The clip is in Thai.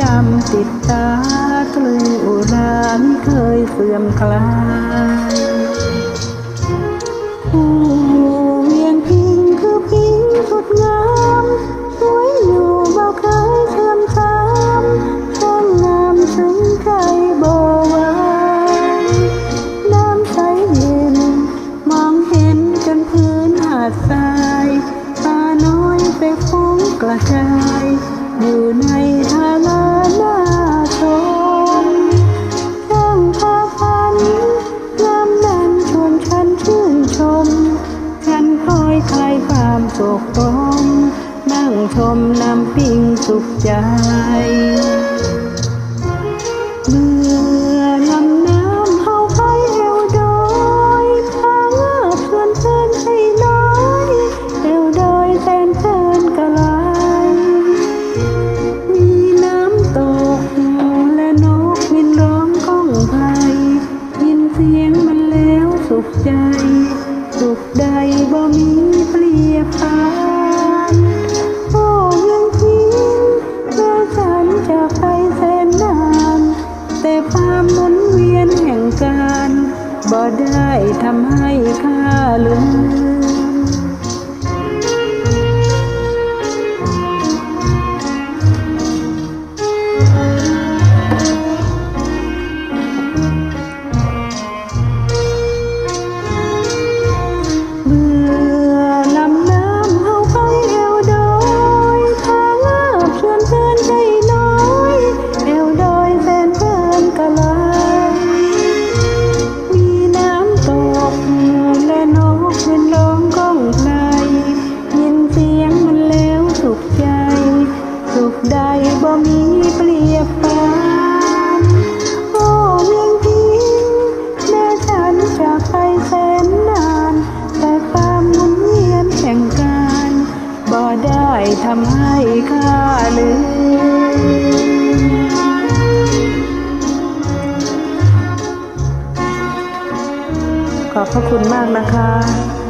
จำติดตาตรึงอุราไม่เคยเสื่อมคลายผู้เวียงพิงคือพิงสุดงามสวยอยู่เบาเคยเชื่อมช้ำช่างงามซึ้งใจโบไหวน้ำใสเย็น มองเห็นจนพื้นหาดทรายปลาน้อยไปฟุ้งกระจายอยู่ในทา ชมน้ำปิ้งสุขใจ เมื่อลำน้ำเฮาไปเอวดอยพาเงือบชวนเพลินให้น้อยเอวดอยแสนเพลินกะลายมีน้ำตกและนกบินร้องก้องไพยินเสียงมันแล้วสุขใจ สุขใดบ่มีเปรียบ บ่ได้ทำให้ข้าลืม บ่มีเปรียบปานโอ้เวียงพิงแม้ฉันจะไปแสนนาน แต่ความหมุนเวียนแห่งการบ่ได้ทำให้ข้าลืมขอบพระคุณมากนะคะ